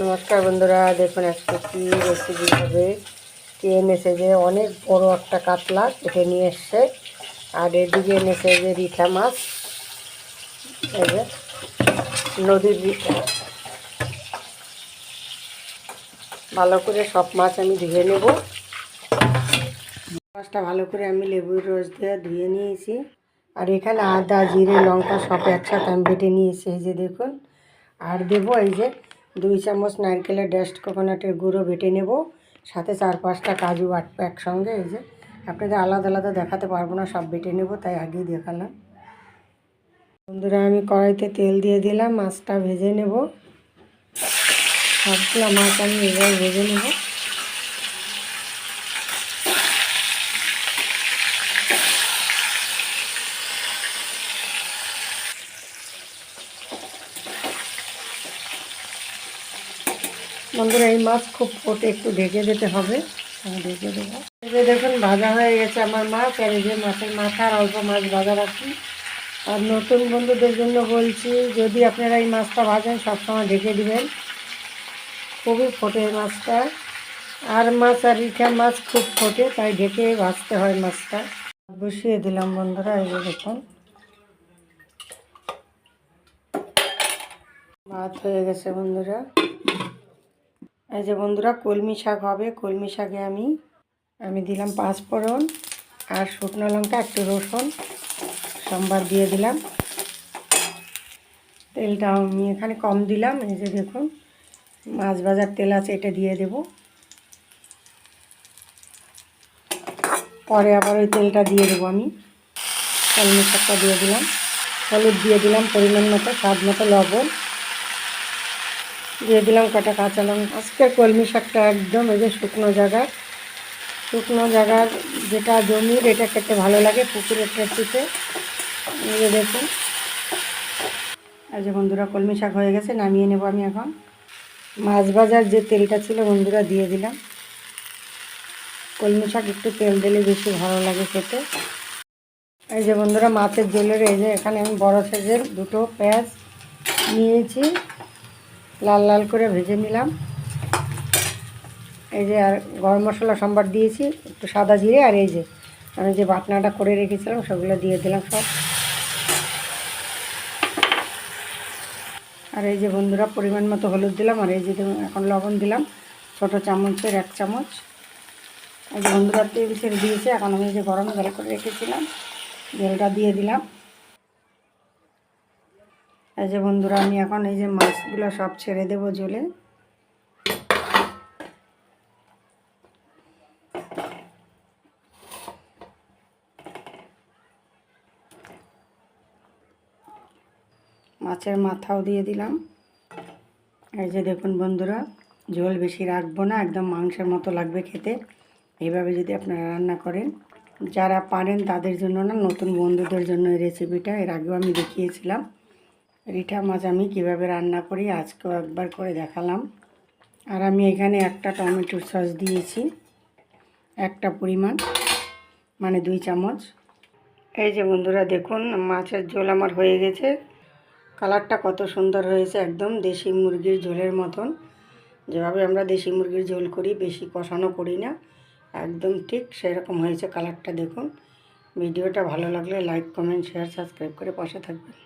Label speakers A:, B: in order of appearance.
A: নমস্কার বন্ধুরা, দেখুন আজকে কী রেসিপি হবে। কে এনেছে যে অনেক বড় একটা কাতলা কেটে নিয়ে এসছে। আর এদিকে এনেছে যে রিঠা মাছ। নদীর রিঠা। ভালো করে সব মাছ আমি ধুয়ে নেব। মাছটা ভালো করে আমি লেবুর রস দিয়ে ধুয়ে নিয়েছি। আর এখানে আদা, জিরে, লঙ্কা সব একসাথে আমি বেটে নিয়েছি, এই যে দেখুন। আর দেবো এই যে দুই চামচ নারকেলের ড্যাস্ট কোকোনাটের গুঁড়ো বেটে নেব। সাথে চার পাঁচটা কাজু বাটবো একসঙ্গে, এই যে আপনাদের আলাদা আলাদা দেখাতে পারব না, সব বেটে নেব, তাই আগেই দেখালাম। বন্ধুরা, আমি কড়াইতে তেল দিয়ে দিলাম, মাছটা ভেজে নেব। সবগুলো মাছ আমি এবার ভেজে নেব। বন্ধুরা, এই মাছ খুব ফোটে একটু ঢেকে দিতে হবে। ঢেকে দেবো। এই যে দেখুন, ভাজা হয়ে গেছে আমার মাছ, আর এই যে মাছের মাথা আর অল্প মাছ ভাজা রাখি আর নতুন বন্ধুদের জন্য বলছি, যদি আপনারা এই মাছটা ভাজেন, সবসময় ঢেকে দিবেন। খুবই ফোটে এই মাছটা। আর মাছ আর রিঠা মাছ খুব ফোটে, তাই ঢেকে ভাজতে হয় মাছটা। বসিয়ে দিলাম বন্ধুরা, এই যে দেখুন। ভাত হয়ে গেছে বন্ধুরা। এই যে বন্ধুরা, কলমি শাক হবে। কলমি শাকে আমি আমি দিলাম পাঁচ ফোড়ন আর শুকনো লঙ্কা একটু রসুন, সোমবার দিয়ে দিলাম। তেলটা আমি এখানে কম দিলাম, এই যে দেখুন, মাছ ভাজার তেল আছে, এটা দিয়ে দেব। পরে আবার ওই তেলটা দিয়ে দেবো আমি। কলমি শাকটা দিয়ে দিলাম। হলুদ দিয়ে দিলাম পরিমাণ মতো, স্বাদ মতো লবণ। দিয়ে দিলাম কটা কাঁচা লঙ্কা। আজকে কলমি শাকটা একদম এই যে শুকনো জায়গার। শুকনো জায়গার যেটা জমির এটা খেতে ভালো লাগে পুকুরের টেস্টিতে এই যে দেখুন। আর যে বন্ধুরা, কলমি শাক হয়ে গেছে, নামিয়ে নেব আমি এখন। মাছ ভাজার যে তেলটা ছিল বন্ধুরা, দিয়ে দিলাম। কলমি শাক একটু তেল দিলে বেশি ভালো লাগে খেতে। এই যে বন্ধুরা, মাছের জলের এই যে এখানে আমি বড় সাইজের দুটো পেঁয়াজ নিয়েছি। লাল লাল করে ভেজে নিলাম। এই যে আর গরম মশলা সম্বার দিয়েছি, একটু সাদা জিরে আর এই যে আমি যে বাটনাটা করে রেখেছিলাম সেগুলো দিয়ে দিলাম সব। আর এই যে বন্ধুরা পরিমাণ মতো হলুদ দিলাম আর এই যে এখন লবণ দিলাম, ছোটো চামচের এক চামচ। এই যে বন্ধুরা তেল ছেড়ে দিয়েছে, এখন আমি যে গরম জল করে রেখেছিলাম জলটা দিয়ে দিলাম। এই যে বন্ধুরা, আমি এখন এই যে মাছগুলো সব ছেড়ে দেবো জলে। মাছের মাথাও দিয়ে দিলাম। এই যে দেখুন বন্ধুরা, ঝোল বেশি রাখব না, একদম মাংসের মতো লাগবে খেতে। এইভাবে যদি আপনারা রান্না করেন, যারা পারেন তাদের জন্য না, নতুন বন্ধুদের জন্য এই রেসিপিটা এর আগেও আমি দেখিয়েছিলাম। রিঠা মাছ আমি কীভাবে রান্না করি আজকেও একবার করে দেখালাম। আর আমি এখানে একটা টমেটোর সস দিয়েছি, একটা পরিমাণ মানে দুই চামচ। এই যে বন্ধুরা, দেখুন, মাছের ঝোল আমার হয়ে গেছে। কালারটা কত সুন্দর হয়েছে, একদম দেশি মুরগির ঝোলের মতন। যেভাবে আমরা দেশি মুরগির ঝোল করি, বেশি কষানো করি না। একদম ঠিক সেরকম হয়েছে কালারটা, দেখুন। ভিডিওটা ভালো লাগলে লাইক, কমেন্ট, শেয়ার, সাবস্ক্রাইব করে পাশে থাকবেন।